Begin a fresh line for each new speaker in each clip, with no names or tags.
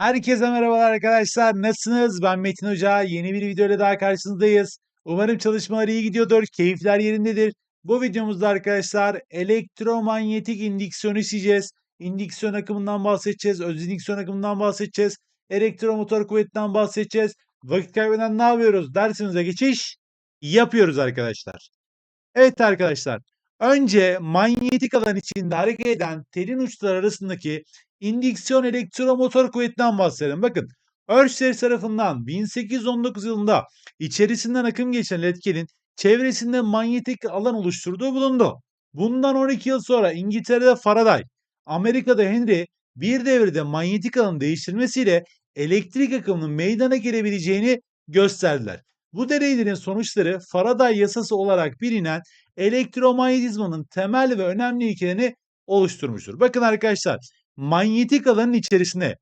Herkese merhabalar arkadaşlar. Nasılsınız? Ben Metin Hoca. Yeni bir videoyla daha karşınızdayız. Umarım çalışmalar iyi gidiyordur. Keyifler yerindedir. Bu videomuzda arkadaşlar elektromanyetik indüksiyon işleyeceğiz. İndüksiyon akımından bahsedeceğiz. Öz indüksiyon akımından bahsedeceğiz. Elektromotor kuvvetinden bahsedeceğiz. Vakit kaybeden ne yapıyoruz? Dersimize geçiş yapıyoruz arkadaşlar. Evet arkadaşlar. Önce manyetik alan içinde hareket eden telin uçları arasındaki indüksiyon elektromotor kuvvetinden bahsedelim. Bakın Örster tarafından 1819 yılında içerisinden akım geçen iletkenin çevresinde manyetik alan oluşturduğu bulundu. Bundan 12 yıl sonra İngiltere'de Faraday, Amerika'da Henry bir devirde manyetik alanın değiştirmesiyle elektrik akımının meydana gelebileceğini gösterdiler. Bu deneylerin sonuçları Faraday yasası olarak bilinen elektromanyetizmanın temel ve önemli ilkelerini oluşturmuştur. Bakın arkadaşlar manyetik alanın içerisine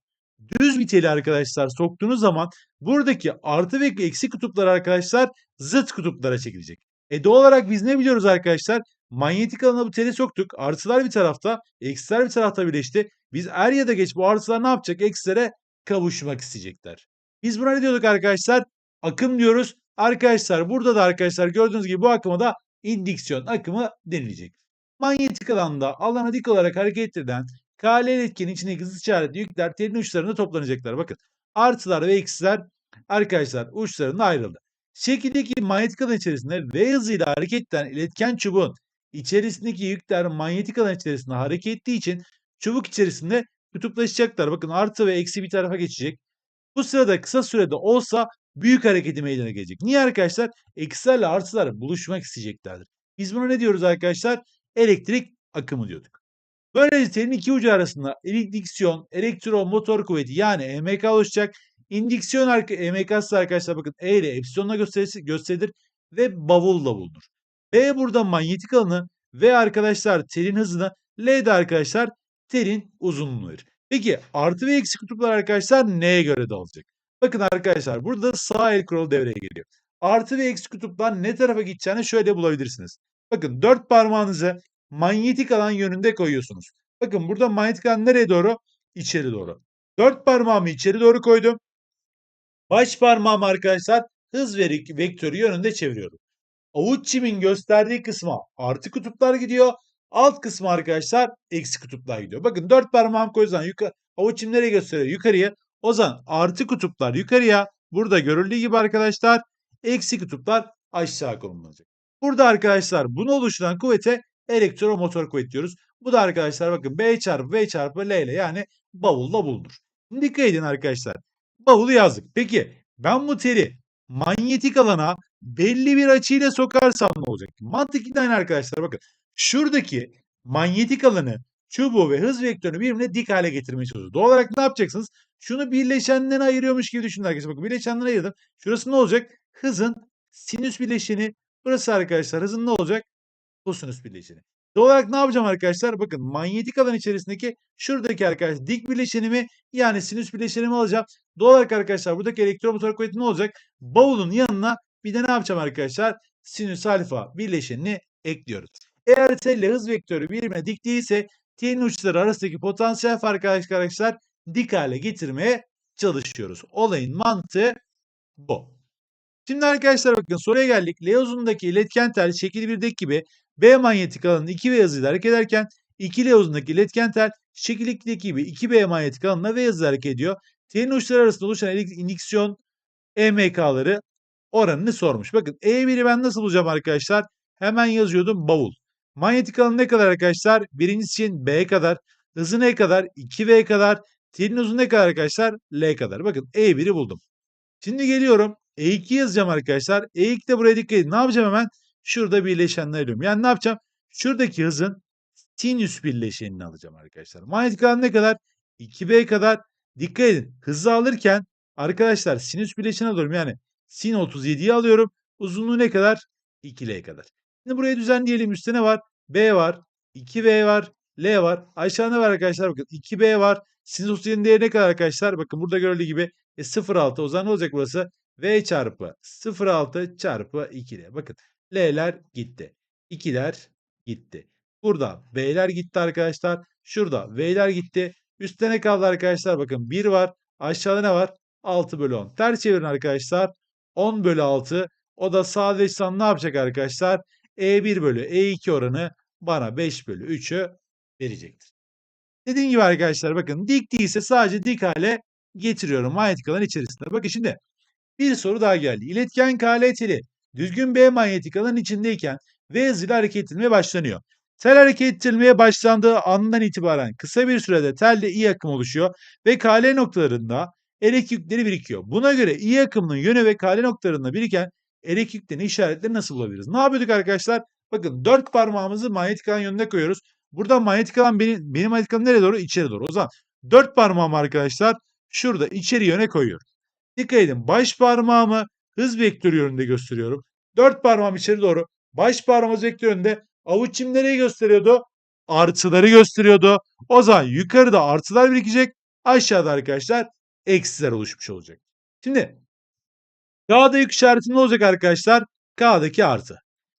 düz bir teli arkadaşlar soktuğunuz zaman buradaki artı ve eksi kutuplar arkadaşlar zıt kutuplara çekilecek. E doğal olarak biz ne biliyoruz arkadaşlar? Manyetik alana bu teli soktuk. Artılar bir tarafta, eksiler bir tarafta birleşti. Biz er ya da geç bu artılar ne yapacak? Eksilere kavuşmak isteyecekler. Biz buna ne diyorduk arkadaşlar? Akım diyoruz. Arkadaşlar burada da arkadaşlar gördüğünüz gibi bu akıma da indüksiyon akımı denilecek. Manyetik alanda alana dik olarak hareket eden KL iletkenin içindeki hız işaretli yükler telin uçlarında toplanacaklar. Bakın artılar ve eksiler arkadaşlar uçlarında ayrıldı. Şekildeki manyetik alan içerisinde V hızıyla hareket eden iletken çubuğun içerisindeki yükler manyetik alan içerisinde hareket ettiği için çubuk içerisinde kutuplaşacaklar. Bakın artı ve eksi bir tarafa geçecek. Bu sırada kısa sürede olsa büyük hareketi meydana gelecek. Niye arkadaşlar? Eksilerle artılar buluşmak isteyeceklerdir. Biz buna ne diyoruz arkadaşlar? Elektrik akımı diyorduk. Böylece telin iki ucu arasında indüksiyon, elektromotor kuvveti yani EMK oluşacak. İndüksiyon EMK'sı arkadaşlar bakın E ile epsilonla gösterilir ve bavulla bulunur. B burada manyetik alanı ve arkadaşlar telin hızını L de arkadaşlar telin uzunluğu verir. Peki artı ve eksi kutuplar arkadaşlar neye göre dağılacak? Bakın arkadaşlar burada sağ el kuralı devreye geliyor. Artı ve eksi kutuplar ne tarafa gideceğini şöyle bulabilirsiniz. Bakın dört parmağınızı manyetik alan yönünde koyuyorsunuz. Bakın burada manyetik alan nereye doğru? İçeri doğru. Dört parmağımı içeri doğru koydum. Baş parmağımı arkadaşlar hız ve vektörü yönünde çeviriyorum. Avuç çimin gösterdiği kısma artı kutuplar gidiyor. Alt kısmı arkadaşlar eksi kutuplar gidiyor. Bakın dört parmağım koyduğum yukarı, avuç çim nereye gösteriyor? Yukarıya. O zaman artı kutuplar yukarıya. Burada görüldüğü gibi arkadaşlar eksi kutuplar aşağı konulacak. Burada arkadaşlar bunu oluşturan kuvvete elektromotor kuvvet diyoruz. Bu da arkadaşlar bakın B çarpı V çarpı L ile yani bavulla bulunur. Dikkat edin arkadaşlar. Bavulu yazdık. Peki ben bu teli manyetik alana belli bir açıyla sokarsam ne olacak? Mantık aynı arkadaşlar bakın. Şuradaki manyetik alanı çubuğu ve hız vektörünü birbirine dik hale getirmeye çalışıyoruz. Doğal olarak ne yapacaksınız? Şunu birleşenden ayırıyormuş gibi düşünün arkadaşlar. Bakın birleşenden ayırdım. Şurası ne olacak? Hızın sinüs bileşeni. Burası arkadaşlar hızın ne olacak? Kosinüs bileşeni. Doğal olarak ne yapacağım arkadaşlar? Bakın manyetik alan içerisindeki şuradaki arkadaşlar dik bileşenimi yani sinüs bileşenimi alacağım. Doğal olarak arkadaşlar buradaki elektromotor kuvveti ne olacak? Bavulun yanına bir de ne yapacağım arkadaşlar? Sinüs alfa bileşenini ekliyoruz. Eğer telle hız vektörü birbirine dik değilse T'nin uçları arasındaki potansiyel farkı arkadaşlar dik hale getirmeye çalışıyoruz. Olayın mantığı bu. Şimdi arkadaşlar bakın soruya geldik. L uzunluğundaki iletken tel şekil 1'deki gibi B manyetik alanın 2V hızıyla hareket ederken 2L uzunluğundaki iletken tel şekil 2'deki gibi 2B manyetik alanına V hızıyla hareket ediyor. T'nin uçları arasında oluşan indüksiyon EMK'ları oranını sormuş. Bakın E1'i ben nasıl bulacağım arkadaşlar? Hemen yazıyordum bavul. Manyetik alan ne kadar arkadaşlar? Birincisi için B kadar. Hızı ne kadar? 2V kadar. Telin uzun ne kadar arkadaşlar? L kadar. Bakın E1'i buldum. Şimdi geliyorum. E2 yazacağım arkadaşlar. E2 de buraya dikkat edin. Ne yapacağım hemen? Şurada birleşenler alıyorum. Yani ne yapacağım? Şuradaki hızın sinüs birleşenini alacağım arkadaşlar. Manyetik alan ne kadar? 2B kadar. Dikkat edin. Hızı alırken arkadaşlar sinüs bileşeni alıyorum. Yani sin 37'yi alıyorum. Uzunluğu ne kadar? 2L kadar. Şimdi buraya düzenleyelim. Üstte ne var? B var. 2B var. L var. Aşağıda ne var arkadaşlar? Bakın 2B var. Sinüs 37'nin değeri ne kadar arkadaşlar? Bakın burada görüldüğü gibi e, 0,6. O zaman ne olacak burası? V çarpı 0,6 çarpı 2 Bakın L'ler gitti. 2'ler gitti. Burada B'ler gitti arkadaşlar. Şurada V'ler gitti. Üstte ne kaldı arkadaşlar? Bakın 1 var. Aşağıda ne var? 6 bölü 10. Ters çevirin arkadaşlar. 10 bölü 6. O da sadeleşsem ne yapacak arkadaşlar? E1 bölü E2 oranı bana 5 bölü 3'ü verecektir. Dediğim gibi arkadaşlar bakın dik değilse sadece dik hale getiriyorum manyetik alan içerisinde. Bakın şimdi bir soru daha geldi. İletken KL düzgün B manyetik alanın içindeyken V hızıyla hareket ettirmeye başlanıyor. Tel hareket ettirilmeye başlandığı andan itibaren kısa bir sürede telde I akım oluşuyor ve KL noktalarında elektrik yükleri birikiyor. Buna göre I akımının yönü ve KL noktalarında biriken elektrik yüklerinin işaretleri nasıl bulabiliriz? Ne yapıyorduk arkadaşlar? Bakın dört parmağımızı manyetik alan yönüne koyuyoruz. Burada manyetik alan benim, benim manyetik alanım nereye doğru? İçeri doğru. O zaman dört parmağımı arkadaşlar şurada içeri yöne koyuyorum. Dikkat edin baş parmağımı hız vektörü yönünde gösteriyorum. Dört parmağım içeri doğru. Baş parmağımız vektör yönünde. Avuç içim nereyi gösteriyordu? Artıları gösteriyordu. O zaman yukarıda artılar birikecek. Aşağıda arkadaşlar eksiler oluşmuş olacak. Şimdi K'da yük işareti ne olacak arkadaşlar? K'daki artı.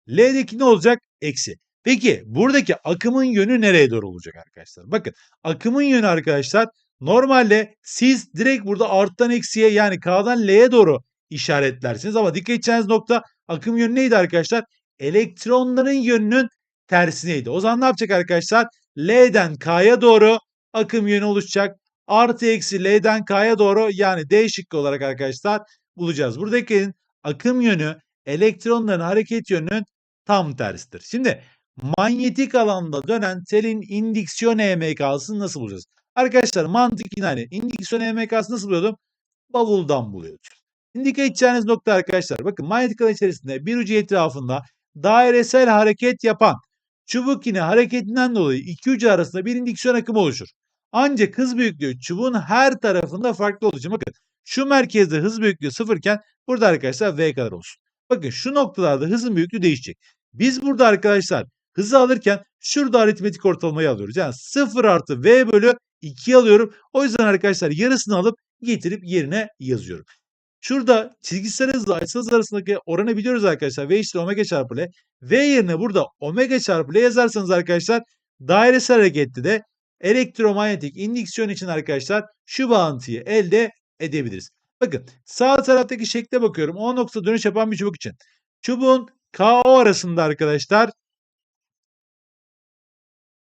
L'deki ne olacak? Eksi. Peki buradaki akımın yönü nereye doğru olacak arkadaşlar? Bakın akımın yönü arkadaşlar normalde siz direkt burada arttan eksiye yani K'dan L'ye doğru işaretlersiniz ama dikkat edeceğiniz nokta akım yönü neydi arkadaşlar? Elektronların yönünün tersineydi. O zaman ne yapacak arkadaşlar? L'den K'ya doğru akım yönü oluşacak. Artı eksi L'den K'ya doğru yani D şıkkı olarak arkadaşlar bulacağız. Buradaki akım yönü elektronların hareket yönünün tam tersidir. Şimdi manyetik alanda dönen telin indüksiyon EMK'sını nasıl bulacağız? Arkadaşlar mantık yine aynı. İndüksiyon EMK'sını nasıl buluyordum? Bavuldan buluyordum. Şimdi edeceğiniz nokta arkadaşlar. Bakın manyetik alan içerisinde bir ucu etrafında dairesel hareket yapan çubuk yine hareketinden dolayı iki ucu arasında bir indüksiyon akımı oluşur. Ancak hız büyüklüğü çubuğun her tarafında farklı olacak. Bakın şu merkezde hız büyüklüğü sıfırken burada arkadaşlar V kadar olsun. Bakın şu noktalarda hızın büyüklüğü değişecek. Biz burada arkadaşlar hızı alırken şurada aritmetik ortalamayı alıyoruz. Yani 0 artı V bölü 2 alıyorum. O yüzden arkadaşlar yarısını alıp getirip yerine yazıyorum. Şurada çizgisel hızla açısal hız arasındaki oranı biliyoruz arkadaşlar. V eşittir omega çarpı L. V yerine burada omega çarpı L yazarsanız arkadaşlar dairesel harekette de elektromanyetik indüksiyon için arkadaşlar şu bağıntıyı elde edebiliriz. Bakın sağ taraftaki şekle bakıyorum. O nokta dönüş yapan bir çubuk için. Çubuğun KO arasında arkadaşlar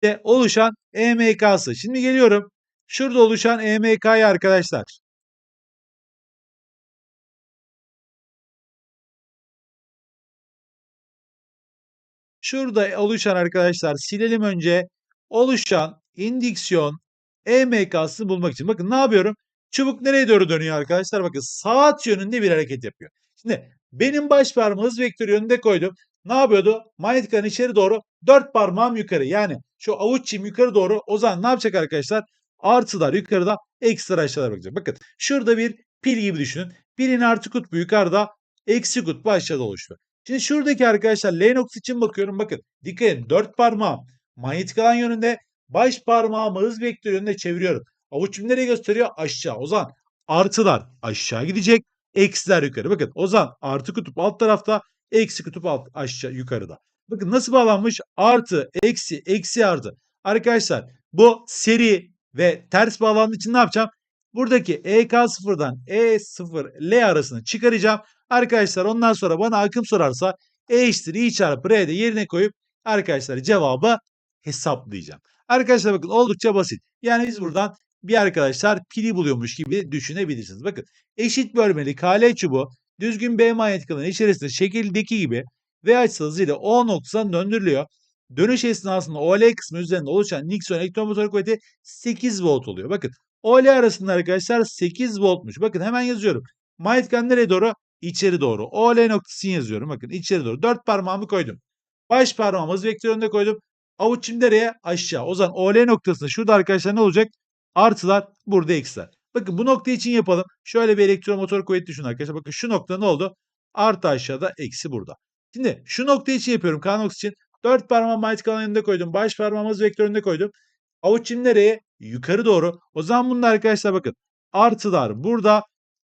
de oluşan EMK'sı. Şimdi geliyorum. Şurada oluşan EMK'yı arkadaşlar. Şurada oluşan arkadaşlar silelim önce. Oluşan indüksiyon EMK'sını bulmak için. Bakın ne yapıyorum? Çubuk nereye doğru dönüyor arkadaşlar? Bakın saat yönünde bir hareket yapıyor. Şimdi benim baş parmağımı hız vektörü yönünde koydum. Ne yapıyordu? Manyetik alan içeri doğru dört parmağım yukarı. Yani şu avuççim yukarı doğru. O zaman ne yapacak arkadaşlar? Artılar yukarıda, eksiler aşağıda bakacak. Bakın şurada bir pil gibi düşünün. Pilin artı kutbu yukarıda, eksi kutbu aşağıda oluştu. Şimdi şuradaki arkadaşlar L noktası için bakıyorum. Bakın dikkat edin. Dört parmağım manyetik alan yönünde, baş parmağımı hız vektörü yönünde çeviriyorum. Avuçum nereye gösteriyor? Aşağı. O zaman artılar aşağı gidecek. Eksiler yukarı. Bakın o zaman artı kutup alt tarafta. Eksi kutup alt aşağı yukarıda. Bakın nasıl bağlanmış? Artı, eksi, eksi artı. Arkadaşlar bu seri ve ters bağlandığı için ne yapacağım? Buradaki EK0'dan E0L arasını çıkaracağım. Arkadaşlar ondan sonra bana akım sorarsa E I çarpı R'de yerine koyup arkadaşlar cevabı hesaplayacağım. Arkadaşlar bakın oldukça basit. Yani biz buradan bir arkadaşlar pili buluyormuş gibi düşünebilirsiniz. Bakın eşit bölmeli KL çubuğu düzgün B manyetik alanı içerisinde şekildeki gibi V açısı hızıyla O noktasına döndürülüyor. Dönüş esnasında OL kısmı üzerinde oluşan Nixon elektron motor kuvveti 8 volt oluyor. Bakın OL arasında arkadaşlar 8 voltmuş. Bakın hemen yazıyorum. Manyetik alan nereye doğru? İçeri doğru. OL noktasını yazıyorum. Bakın içeri doğru. 4 parmağımı koydum. Baş parmağımı hız vektöründe koydum. Avuç nereye? Aşağı. O zaman OL noktasında şurada arkadaşlar ne olacak? Artılar burada eksiler. Bakın bu nokta için yapalım. Şöyle bir elektromotor kuvveti düşünün arkadaşlar. Bakın şu nokta ne oldu? Artı aşağıda eksi burada. Şimdi şu nokta için yapıyorum. K noktası için. Dört parmağımı manyetik alan yanında koydum. Baş parmağımı hız vektöründe koydum. Avuç nereye? Yukarı doğru. O zaman bunda arkadaşlar bakın. Artılar burada.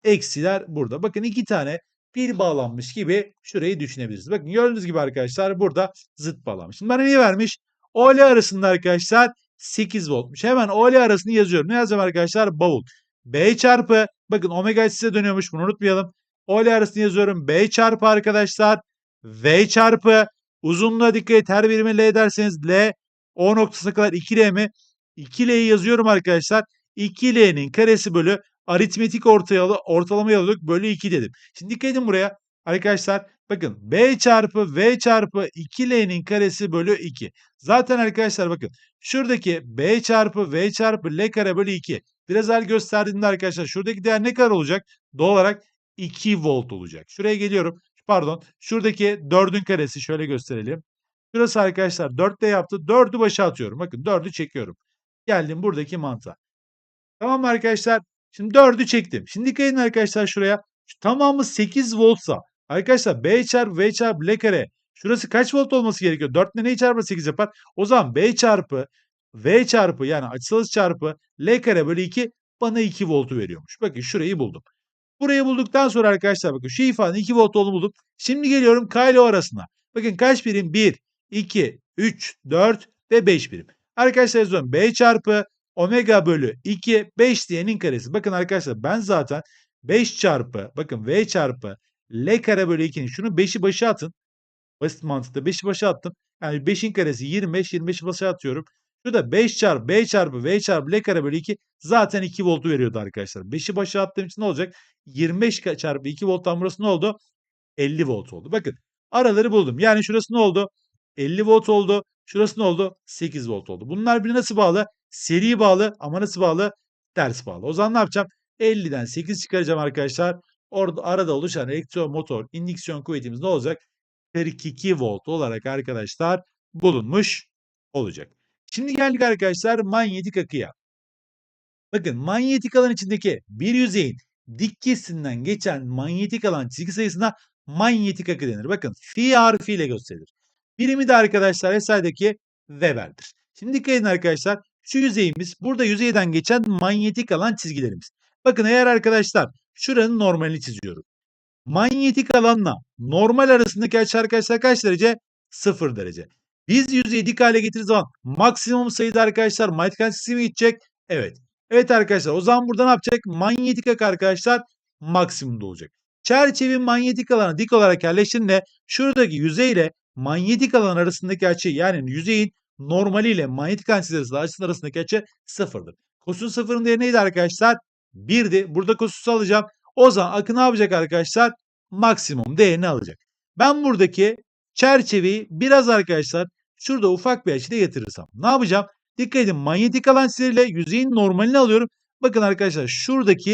Eksiler burada. Bakın iki tane bir bağlanmış gibi şurayı düşünebiliriz. Bakın gördüğünüz gibi arkadaşlar burada zıt bağlanmış. Şimdi bana niye vermiş? OL arasında arkadaşlar 8 voltmuş. Hemen OL arasını yazıyorum. Ne yazacağım arkadaşlar? Bavul. B çarpı bakın omega açısı dönüyormuş bunu unutmayalım. O ile arasını yazıyorum. B çarpı arkadaşlar V çarpı uzunluğa dikkat et her birimi L ederseniz L O noktasına kadar 2L mi? 2L'yi yazıyorum arkadaşlar. 2L'nin karesi bölü aritmetik ortaya, ortalama alıyorduk bölü 2 dedim. Şimdi dikkat edin buraya. Arkadaşlar bakın B çarpı V çarpı 2L'nin karesi bölü 2. Zaten arkadaşlar bakın şuradaki B çarpı V çarpı L kare bölü 2. Biraz el gösterdiğimde arkadaşlar şuradaki değer ne kadar olacak? Doğal olarak 2 volt olacak. Şuraya geliyorum. Pardon. Şuradaki 4'ün karesi şöyle gösterelim. Şurası arkadaşlar 4 de yaptı. 4'ü başa atıyorum. Bakın 4'ü çekiyorum. Geldim buradaki mantığa. Tamam mı arkadaşlar? Şimdi 4'ü çektim. Şimdi dikkat edin arkadaşlar şuraya. Şu tamamı 8 voltsa arkadaşlar B çarpı V çarpı L kare şurası kaç volt olması gerekiyor? 4 ile neyi çarpı 8 yapar? O zaman B çarpı V çarpı yani açısal çarpı L kare bölü 2 bana 2 voltu veriyormuş. Bakın şurayı buldum. Burayı bulduktan sonra arkadaşlar bakın şu ifadenin 2 volt olduğunu buldum. Şimdi geliyorum K ile O arasına. Bakın kaç birim? 1, 2, 3, 4 ve 5 birim. Arkadaşlar yazıyorum. B çarpı omega bölü 2 5 diyenin karesi. Bakın arkadaşlar ben zaten 5 çarpı bakın V çarpı L kare bölü 2'nin şunu 5'i başa atın. Basit mantıkta 5'i başa attım. Yani 5'in karesi 25, 25'i başa atıyorum. Şurada 5 çarpı B çarpı V çarpı L kare bölü 2 zaten 2 voltu veriyordu arkadaşlar. 5'i başa attığım için ne olacak? 25 çarpı 2 volttan burası ne oldu? 50 volt oldu. Bakın araları buldum. Yani şurası ne oldu? 50 volt oldu. Şurası ne oldu? 8 volt oldu. Bunlar birbirine nasıl bağlı? Seri bağlı ama nasıl bağlı? Ters bağlı. O zaman ne yapacağım? 50'den 8 çıkaracağım arkadaşlar. Orada arada oluşan elektromotor indüksiyon kuvvetimiz ne olacak? 42 volt olarak arkadaşlar bulunmuş olacak. Şimdi geldik arkadaşlar manyetik akıya. Bakın manyetik alan içindeki bir yüzeyin dik kesitinden geçen manyetik alan çizgi sayısına manyetik akı denir. Bakın fi harfiyle gösterilir. Birimi de arkadaşlar SI'deki Weber'dir. Şimdi dikkat edin arkadaşlar. Şu yüzeyimiz burada yüzeyden geçen manyetik alan çizgilerimiz. Bakın eğer arkadaşlar şuranın normalini çiziyorum. Manyetik alanla normal arasındaki açı arkadaşlar kaç derece? 0 derece. Biz yüzeyi dik hale getirdiği zaman maksimum sayıda arkadaşlar manyetik alan çizgisi mi gidecek? Evet. Evet arkadaşlar o zaman burada ne yapacak? Manyetik akı arkadaşlar maksimumda olacak. Çerçeve manyetik alanı dik olarak yerleştiğinde şuradaki yüzeyle manyetik alan arasındaki açı yani yüzeyin normaliyle manyetik çizgisi açısının arasındaki açı sıfırdır. Kosinüs sıfırın değeri neydi arkadaşlar? 1'di. Burada kosinüs alacağım. O zaman akı ne yapacak arkadaşlar? Maksimum değerini alacak. Ben buradaki çerçeveyi biraz arkadaşlar şurada ufak bir açıda getirirsem ne yapacağım? Dikkat edin manyetik alan çizgiyle yüzeyin normalini alıyorum. Bakın arkadaşlar şuradaki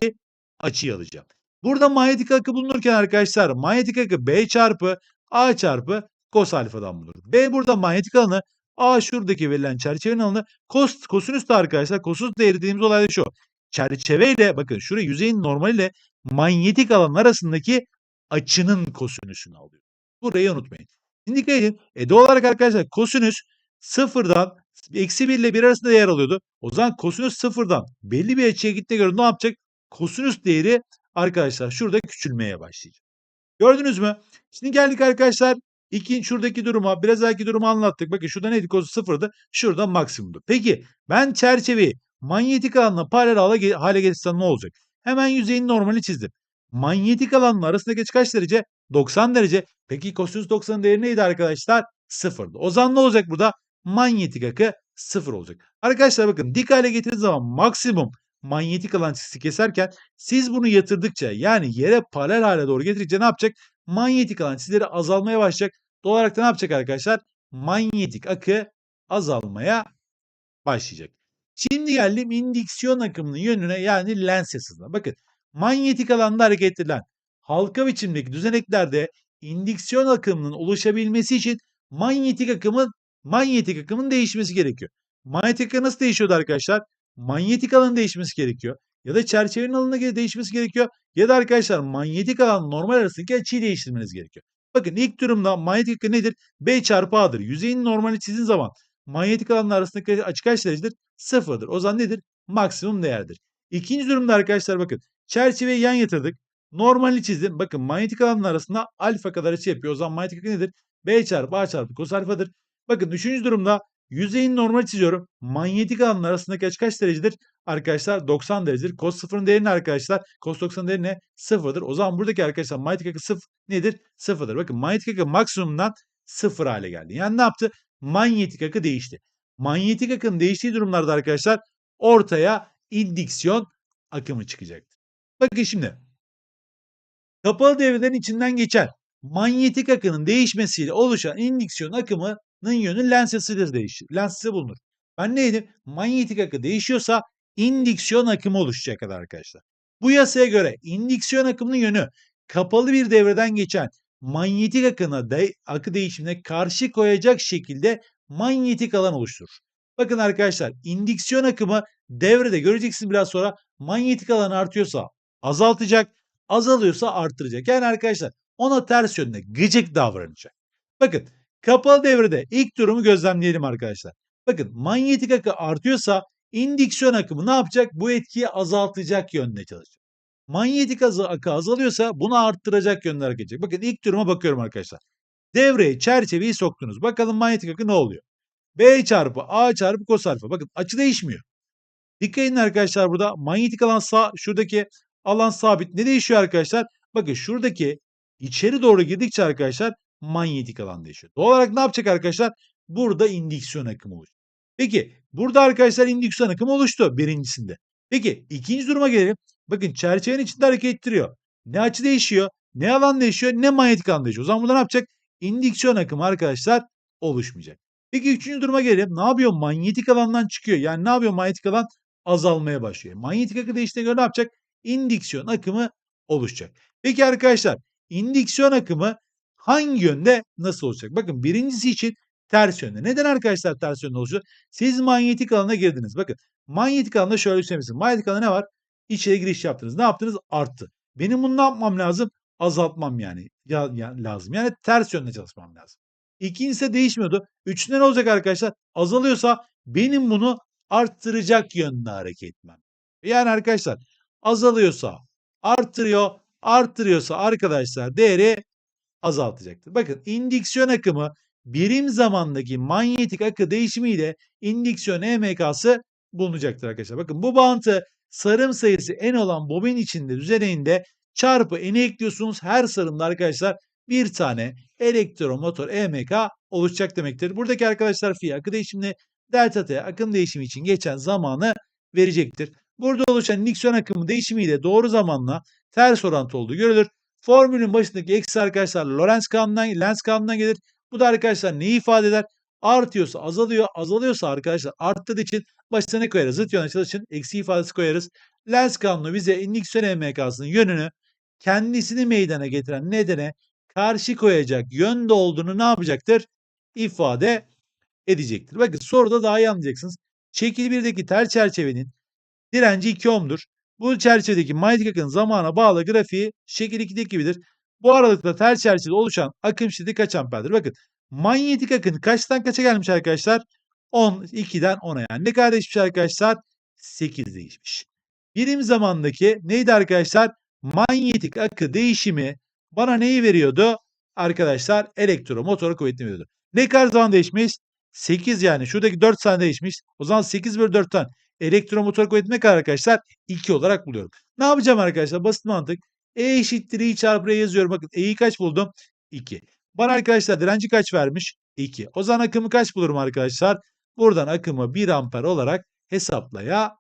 açıyı alacağım. Burada manyetik akı bulunurken arkadaşlar manyetik akı B çarpı A çarpı kos alfadan bulunur. B burada manyetik alanı A şuradaki verilen çerçevenin alanı kos, kosinüs de arkadaşlar kosinüs değeri dediğimiz olay da şu. Çerçeveyle bakın şuraya yüzeyin normaliyle manyetik alan arasındaki açının kosinüsünü alıyor. Burayı unutmayın. Şimdi dikkat edin. E doğal olarak arkadaşlar kosinüs sıfırdan eksi 1 ile 1 arasında yer alıyordu. O zaman kosinüs sıfırdan belli bir açıya gittiğine göre ne yapacak? Kosinüs değeri arkadaşlar şurada küçülmeye başlayacak. Gördünüz mü? Şimdi geldik arkadaşlar İki, şuradaki duruma biraz belki durumu anlattık. Bakın şurada neydi? Kosinüs sıfırdı. Şurada maksimumdu. Peki ben çerçeveyi manyetik alanla paralel hale getirsem ne olacak? Hemen yüzeyin normali çizdim. Manyetik alanla arasındaki açı kaç derece? 90 derece. Peki kosinüs 90'ın değeri neydi arkadaşlar? Sıfırdı. O zaman ne olacak burada? Manyetik akı sıfır olacak. Arkadaşlar bakın dik hale getirdiğiniz zaman maksimum manyetik alan çizgisi keserken siz bunu yatırdıkça yani yere paralel hale doğru getirince ne yapacak? Manyetik alan çizgileri azalmaya başlayacak. Doğal olarak da ne yapacak arkadaşlar? Manyetik akı azalmaya başlayacak. Şimdi geldim indüksiyon akımının yönüne yani lens hızına. Bakın manyetik alanda hareket edilen halka biçimdeki düzeneklerde indüksiyon akımının oluşabilmesi için manyetik akımın manyetik akımın değişmesi gerekiyor. Manyetik akım nasıl değişiyordu arkadaşlar? Manyetik alanın değişmesi gerekiyor. Ya da çerçevenin alanına değişmesi gerekiyor. Ya da arkadaşlar manyetik alan normal arasındaki açıyı değiştirmeniz gerekiyor. Bakın ilk durumda manyetik akım nedir? B çarpı A'dır. Yüzeyin normali çizdiğin zaman manyetik alanlar arasındaki açı kaç derecedir? Sıfırdır. O zaman nedir? Maksimum değerdir. İkinci durumda arkadaşlar bakın. Çerçeveyi yan yatırdık. Normali çizdim. Bakın manyetik alanlar arasında alfa kadar açı yapıyor. O zaman manyetik akım nedir? B çarpı A çarpı kos alfadır. Bakın üçüncü durumda yüzeyin normal çiziyorum. Manyetik alanlar arasındaki açı kaç derecedir? Arkadaşlar 90 derecedir. Cos 0'ın değeri ne arkadaşlar? Cos 90 değeri ne? 0'dır. O zaman buradaki arkadaşlar manyetik akı 0 nedir? 0'dır. Bakın manyetik akı maksimumdan 0 hale geldi. Yani ne yaptı? Manyetik akı değişti. Manyetik akının değiştiği durumlarda arkadaşlar ortaya indüksiyon akımı çıkacaktır. Bakın şimdi kapalı devrelerin içinden geçen manyetik akının değişmesiyle oluşan indüksiyon akımının yönü lens ısıyla değişir. Lens ısı bulunur. Ben neydim? Manyetik akı değişiyorsa indüksiyon akımı oluşacak arkadaşlar. Bu yasaya göre indüksiyon akımının yönü kapalı bir devreden geçen manyetik akına de, akı değişimine karşı koyacak şekilde manyetik alan oluşturur. Bakın arkadaşlar indüksiyon akımı devrede göreceksiniz biraz sonra manyetik alan artıyorsa azaltacak, azalıyorsa arttıracak. Yani arkadaşlar ona ters yönde gıcık davranacak. Bakın kapalı devrede ilk durumu gözlemleyelim arkadaşlar. Bakın manyetik akı artıyorsa indüksiyon akımı ne yapacak? Bu etkiyi azaltacak yönde çalışacak. Manyetik akı azalıyorsa bunu arttıracak yönde hareket edecek. Bakın ilk duruma bakıyorum arkadaşlar. Devreye çerçeveyi soktunuz. Bakalım manyetik akı ne oluyor? B çarpı A çarpı cos alfa. Bakın açı değişmiyor. Dikkat edin arkadaşlar burada manyetik alan sağ şuradaki alan sabit. Ne değişiyor arkadaşlar? Bakın şuradaki içeri doğru girdikçe arkadaşlar manyetik alan değişiyor. Doğal olarak ne yapacak arkadaşlar? Burada indüksiyon akımı oluştu. Peki burada arkadaşlar indüksiyon akımı oluştu birincisinde. Peki ikinci duruma gelelim. Bakın çerçevenin içinde hareket ettiriyor. Ne açı değişiyor, ne alan değişiyor, ne manyetik alan değişiyor. O zaman burada ne yapacak? İndüksiyon akımı arkadaşlar oluşmayacak. Peki üçüncü duruma gelelim. Ne yapıyor? Manyetik alandan çıkıyor. Yani ne yapıyor? Manyetik alan azalmaya başlıyor. Manyetik akı değiştiğine göre ne yapacak? İndüksiyon akımı oluşacak. Peki arkadaşlar indüksiyon akımı hangi yönde nasıl olacak? Bakın birincisi için ters yönde. Neden arkadaşlar ters yönde oluşuyor? Siz manyetik alana girdiniz. Bakın manyetik alanda şöyle söylemişsin. Manyetik alanda ne var? İçeri giriş yaptınız. Ne yaptınız? Arttı. Benim bunu ne yapmam lazım? Azaltmam yani. Ya, ya, lazım. Yani ters yönde çalışmam lazım. İkincisi değişmiyordu. Üçünde ne olacak arkadaşlar? Azalıyorsa benim bunu arttıracak yönde hareket etmem. Yani arkadaşlar azalıyorsa arttırıyor, arttırıyorsa arkadaşlar değeri azaltacaktır. Bakın indüksiyon akımı birim zamandaki manyetik akı değişimiyle indüksiyon EMK'sı bulunacaktır arkadaşlar. Bakın bu bağıntı sarım sayısı n olan bobin içinde düzeninde çarpı n'i ekliyorsunuz. Her sarımda arkadaşlar bir tane elektromotor EMK oluşacak demektir. Buradaki arkadaşlar fi akı değişimini delta t akım değişimi için geçen zamanı verecektir. Burada oluşan indüksiyon akımı değişimiyle doğru zamanla ters orantı olduğu görülür. Formülün başındaki eksi arkadaşlar Lorentz kanunundan, Lenz kanunundan gelir. Bu da arkadaşlar neyi ifade eder? Artıyorsa azalıyor, azalıyorsa arkadaşlar arttığı için başına ne koyarız? Zıt yöne çalışın, eksi ifadesi koyarız. Lenz kanunu bize indüksiyon EMK'sının yönünü kendisini meydana getiren nedene karşı koyacak yönde olduğunu ne yapacaktır? İfade edecektir. Bakın soruda daha iyi anlayacaksınız. Şekil 1'deki tel çerçevenin direnci 2 ohm'dur. Bu çerçevedeki manyetik akının zamana bağlı grafiği şekil 2'deki gibidir. Bu aralıkta tel çerçevede oluşan akım şiddeti kaç amperdir? Bakın manyetik akın kaçtan kaça gelmiş arkadaşlar? 10, 2'den 10'a yani. Ne kadar değişmiş arkadaşlar? 8 değişmiş. Birim zamandaki neydi arkadaşlar? Manyetik akı değişimi bana neyi veriyordu? Arkadaşlar elektromotor kuvvetini veriyordu. Ne kadar zaman değişmiş? 8 yani. Şuradaki 4 tane değişmiş. O zaman 8 bölü 4'ten elektromotor kuvveti kadar arkadaşlar? 2 olarak buluyorum. Ne yapacağım arkadaşlar? Basit mantık. E eşittir I çarpı R yazıyorum. Bakın E'yi kaç buldum? 2. Bana arkadaşlar direnci kaç vermiş? 2. O zaman akımı kaç bulurum arkadaşlar? Buradan akımı 1 amper olarak hesaplayabilirim.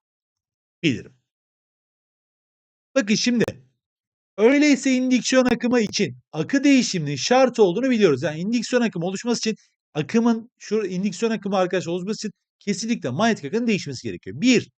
Bakın şimdi öyleyse indüksiyon akımı için akı değişiminin şart olduğunu biliyoruz. Yani indüksiyon akımı oluşması için akımın şu indüksiyon akımı arkadaşlar oluşması için kesinlikle manyetik akının değişmesi gerekiyor. Bir,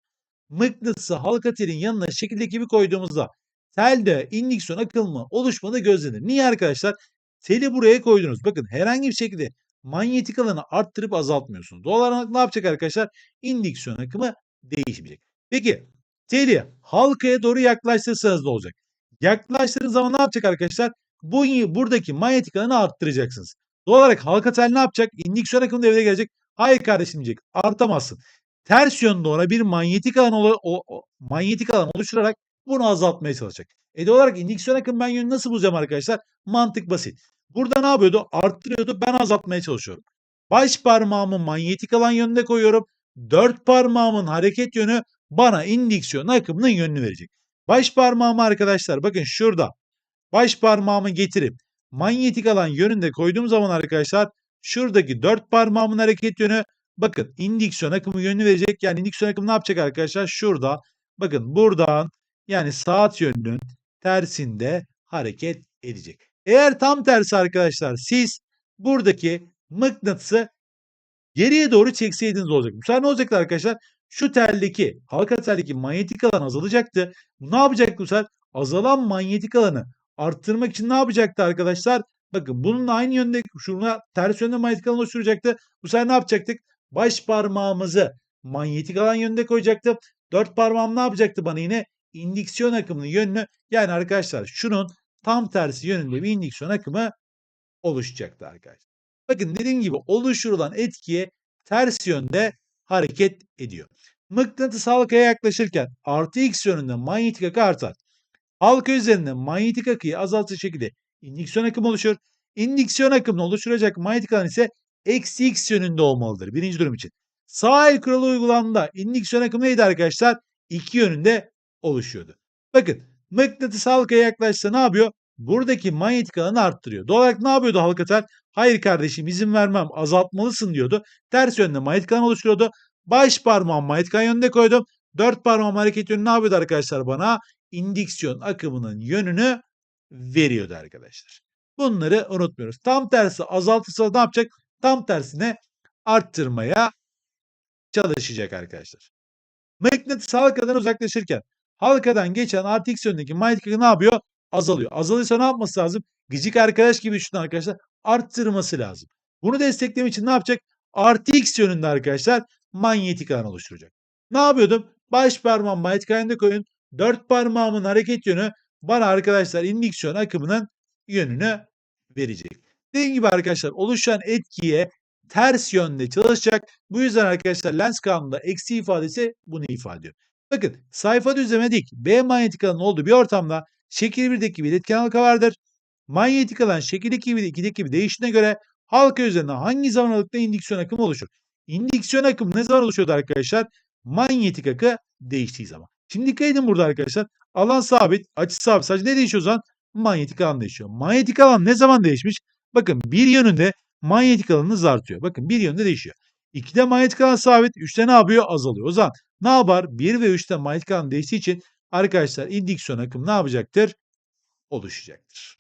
mıknatısı halka telin yanına şekildeki gibi koyduğumuzda telde indüksiyon akımı oluşmadığı gözlenir. Niye arkadaşlar? Teli buraya koydunuz. Bakın herhangi bir şekilde manyetik alanı arttırıp azaltmıyorsunuz. Olarak ne yapacak arkadaşlar? İndüksiyon akımı değişmeyecek. Peki teli halkaya doğru yaklaştırırsanız ne olacak? Yaklaştırdığınız zaman ne yapacak arkadaşlar? Bu buradaki manyetik alanı arttıracaksınız. Doğal olarak halka tel ne yapacak? İndüksiyon akımı devreye gelecek. Hayır kardeşim diyecek. Artamazsın. Ters yönde ona bir manyetik alan o, o, manyetik alan oluşturarak bunu azaltmaya çalışacak. E doğal olarak indüksiyon akım ben yönü nasıl bulacağım arkadaşlar? Mantık basit. Burada ne yapıyordu? Arttırıyordu. Ben azaltmaya çalışıyorum. Baş parmağımı manyetik alan yönünde koyuyorum. Dört parmağımın hareket yönü bana indüksiyon akımının yönünü verecek. Baş parmağımı arkadaşlar bakın şurada baş parmağımı getirip manyetik alan yönünde koyduğum zaman arkadaşlar şuradaki dört parmağımın hareket yönü bakın indüksiyon akımı yönünü verecek. Yani indüksiyon akımı ne yapacak arkadaşlar? Şurada bakın buradan yani saat yönünün tersinde hareket edecek. Eğer tam tersi arkadaşlar siz buradaki mıknatısı geriye doğru çekseydiniz olacak. Bu sefer ne olacaktı arkadaşlar? Şu teldeki halka teldeki manyetik alan azalacaktı. Ne yapacaktı bu sefer? Azalan manyetik alanı arttırmak için ne yapacaktı arkadaşlar? Bakın bunun aynı yönde şuna ters yönde manyetik alan oluşturacaktı. Bu sefer ne yapacaktık? Baş parmağımızı manyetik alan yönünde koyacaktım. Dört parmağım ne yapacaktı bana yine? İndüksiyon akımının yönünü yani arkadaşlar şunun tam tersi yönünde bir indüksiyon akımı oluşacaktı arkadaşlar. Bakın dediğim gibi oluşturulan etkiye ters yönde hareket ediyor. Mıknatıs halkaya yaklaşırken artı x yönünde manyetik akı artar. Halka üzerinde manyetik akıyı azaltır şekilde indüksiyon akımı oluşur. İndüksiyon akımını oluşturacak manyetik alan ise eksi x yönünde olmalıdır. Birinci durum için. Sağ el kuralı uygulandığında indüksiyon akımı neydi arkadaşlar? İki yönünde oluşuyordu. Bakın mıknatıs halkaya yaklaşsa ne yapıyor? Buradaki manyetik alanı arttırıyor. Doğal olarak ne yapıyordu halka tel? Hayır kardeşim izin vermem azaltmalısın diyordu. Ters yönde manyetik alan oluşturuyordu. Baş parmağım manyetik alan yönünde koydum. Dört parmağım hareket yönü ne yapıyordu arkadaşlar bana? İndüksiyon akımının yönünü veriyordu arkadaşlar. Bunları unutmuyoruz. Tam tersi azaltırsa ne yapacak? Tam tersine arttırmaya çalışacak arkadaşlar. Mıknatıs halkadan uzaklaşırken halkadan geçen artı x yönündeki manyetik ne yapıyor? Azalıyor. Azalırsa ne yapması lazım? Gıcık arkadaş gibi düşünün arkadaşlar. Arttırması lazım. Bunu desteklemek için ne yapacak? Artı x yönünde arkadaşlar manyetik alan oluşturacak. Ne yapıyordum? Baş parmağım manyetik alanında koyun. Dört parmağımın hareket yönü bana arkadaşlar indüksiyon akımının yönünü verecek. Dediğim gibi arkadaşlar oluşan etkiye ters yönde çalışacak. Bu yüzden arkadaşlar lens kanununda eksi ifadesi bunu ifade ediyor. Bakın sayfa düzlemedik. B manyetik alanın olduğu bir ortamda şekil 1'deki bir iletken halka vardır. Manyetik alan şekil 2 ve 2'deki gibi değiştiğine göre halka üzerinde hangi zaman aralıkta indüksiyon akımı oluşur? İndüksiyon akımı ne zaman oluşuyordu arkadaşlar? Manyetik akı değiştiği zaman. Şimdi dikkat edin burada arkadaşlar. Alan sabit, açı sabit. Sadece ne değişiyor o zaman? Manyetik alan değişiyor. Manyetik alan ne zaman değişmiş? Bakın bir yönünde manyetik alanınız artıyor. Bakın bir yönde değişiyor. 2'de manyetik alan sabit, 3'te ne yapıyor? Azalıyor. O zaman ne yapar? 1 ve 3'te manyetik alan değiştiği için arkadaşlar indüksiyon akımı ne yapacaktır? Oluşacaktır.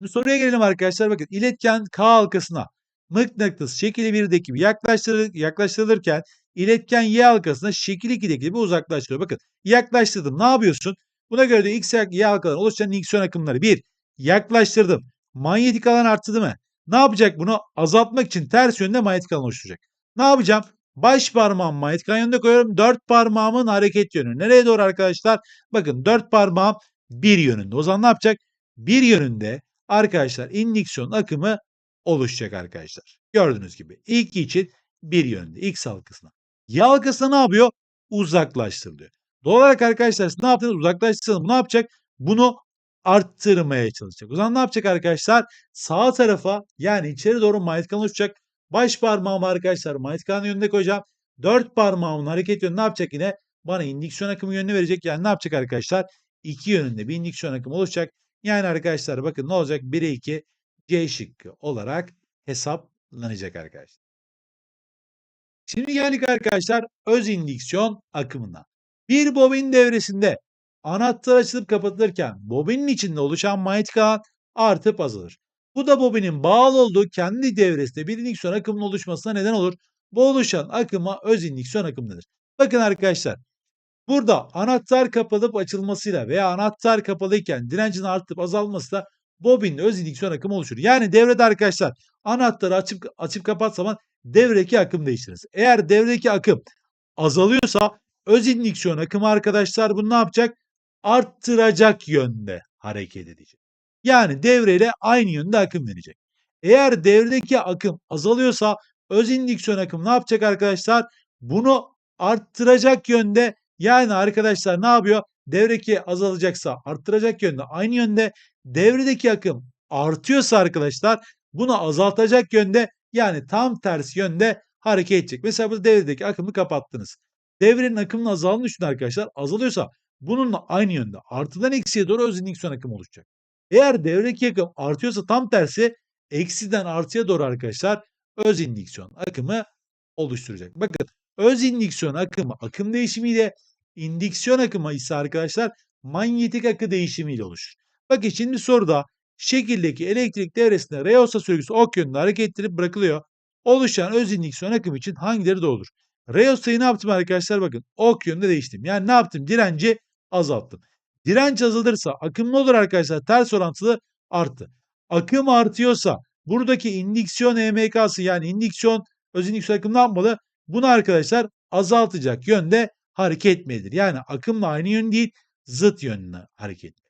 Şimdi soruya gelelim arkadaşlar. Bakın iletken K halkasına mıknatıs şekil 1'deki gibi yaklaştırılır, yaklaştırılırken iletken Y halkasına şekil 2'deki gibi uzaklaştırıyor. Bakın yaklaştırdım. Ne yapıyorsun? Buna göre de X Y halkalarına oluşan indüksiyon akımları. 1. Yaklaştırdım. Manyetik alan arttı değil mi? Ne yapacak bunu? Azaltmak için ters yönde manyetik alan oluşturacak. Ne yapacağım? Baş parmağım manyetik alan yönünde koyuyorum. Dört parmağımın hareket yönü. Nereye doğru arkadaşlar? Bakın dört parmağım bir yönünde. O zaman ne yapacak? Bir yönünde arkadaşlar indüksiyon akımı oluşacak arkadaşlar. Gördüğünüz gibi ilk için bir yönde X halkasına. Y halkasına ne yapıyor? Uzaklaştırılıyor. Doğal olarak arkadaşlar ne yaptınız? Uzaklaştıralım. Ne yapacak? Bunu arttırmaya çalışacak. O zaman ne yapacak arkadaşlar? Sağ tarafa yani içeri doğru manyetik oluşacak. Baş parmağımı arkadaşlar manyetik yönünde koyacağım. Dört parmağımın hareket yönü ne yapacak yine? Bana indüksiyon akımı yönünü verecek. Yani ne yapacak arkadaşlar? İki yönünde bir indüksiyon akımı oluşacak. Yani arkadaşlar bakın ne olacak? 1'e 2 C şıkkı olarak hesaplanacak arkadaşlar. Şimdi geldik arkadaşlar öz indüksiyon akımına. Bir bobin devresinde anahtar açılıp kapatılırken bobinin içinde oluşan manyetik alan artıp azalır. Bu da bobinin bağlı olduğu kendi devresinde bir indüksiyon akımının oluşmasına neden olur. Bu oluşan akıma öz indüksiyon akımı denir. Bakın arkadaşlar burada anahtar kapalıp açılmasıyla veya anahtar kapalıyken direncin artıp azalması da bobinin öz indüksiyon akımı oluşur. Yani devrede arkadaşlar anahtarı açıp açıp kapat zaman devredeki akım değiştiririz. Eğer devredeki akım azalıyorsa öz indüksiyon akımı arkadaşlar bunu ne yapacak? Arttıracak yönde hareket edecek. Yani devreyle aynı yönde akım verecek. Eğer devredeki akım azalıyorsa öz indüksiyon akım ne yapacak arkadaşlar? Bunu arttıracak yönde yani arkadaşlar ne yapıyor? Devredeki azalacaksa arttıracak yönde aynı yönde devredeki akım artıyorsa arkadaşlar bunu azaltacak yönde yani tam tersi yönde hareket edecek. Mesela bu devredeki akımı kapattınız. Devrenin akımının azaldığını düşünün arkadaşlar. Azalıyorsa bununla aynı yönde artıdan eksiye doğru öz indüksiyon akımı oluşacak. Eğer devredeki akım artıyorsa tam tersi eksiden artıya doğru arkadaşlar öz indüksiyon akımı oluşturacak. Bakın öz indüksiyon akımı akım değişimiyle indüksiyon akımı ise arkadaşlar manyetik akı değişimiyle oluşur. Bakın şimdi soruda şekildeki elektrik devresinde Reyosa sürgüsü ok yönünde hareket ettirip bırakılıyor. Oluşan öz indüksiyon akımı için hangileri doğrudur? Reyosa'yı ne yaptım arkadaşlar? Bakın ok yönünde değiştim. Yani ne yaptım? Direnci azalttım. Direnç azalırsa akım ne olur arkadaşlar? Ters orantılı arttı. Akım artıyorsa buradaki indüksiyon EMK'sı yani indüksiyon öz indüksiyon akım ne yapmalı? Bunu arkadaşlar azaltacak yönde hareket etmelidir. Yani akımla aynı yön değil zıt yönüne hareket etmeli.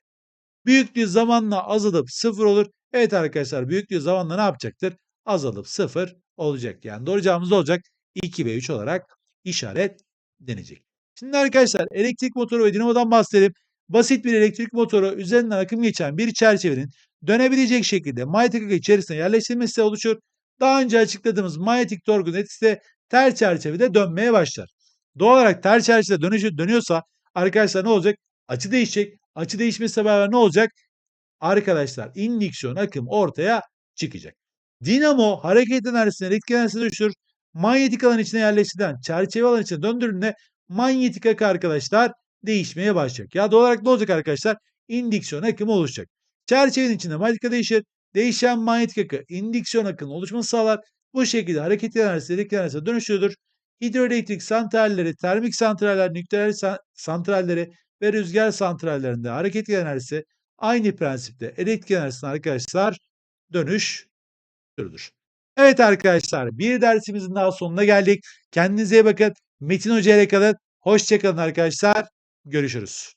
Büyüklüğü zamanla azalıp sıfır olur. Evet arkadaşlar büyüklüğü zamanla ne yapacaktır? Azalıp sıfır olacak. Yani doğru cevabımız olacak. 2 ve 3 olarak işaretlenecek. Şimdi arkadaşlar elektrik motoru ve dinamodan bahsedelim. Basit bir elektrik motoru üzerinden akım geçen bir çerçevenin dönebilecek şekilde manyetik akı içerisine yerleştirilmesi oluşur. Daha önce açıkladığımız manyetik torkun etkisi de ters çerçevede dönmeye başlar. Doğal olarak ters çerçevede dönüşü, dönüyorsa arkadaşlar ne olacak? Açı değişecek. Açı değişmesi beraber ne olacak? Arkadaşlar indüksiyon akım ortaya çıkacak. Dinamo hareket enerjisini elektrik enerjisine dönüştürür. Manyetik alan içine yerleştirilen çerçeve alan içine döndürüldüğünde manyetik akı arkadaşlar değişmeye başlayacak. Ya doğal olarak ne olacak arkadaşlar? İndüksiyon akımı oluşacak. Çerçevenin içinde manyetik akı değişir. Değişen manyetik akı indüksiyon akının oluşmasını sağlar. Bu şekilde hareket enerjisi elektrik enerjisine dönüştürülür. Hidroelektrik santralleri, termik santraller, nükleer santralleri ve rüzgar santrallerinde hareket enerjisi aynı prensipte elektrik enerjisine arkadaşlar dönüş türüdür. Evet arkadaşlar bir dersimizin daha sonuna geldik. Kendinize iyi bakın. Metin Hoca ile kalın. Hoşçakalın arkadaşlar. Görüşürüz.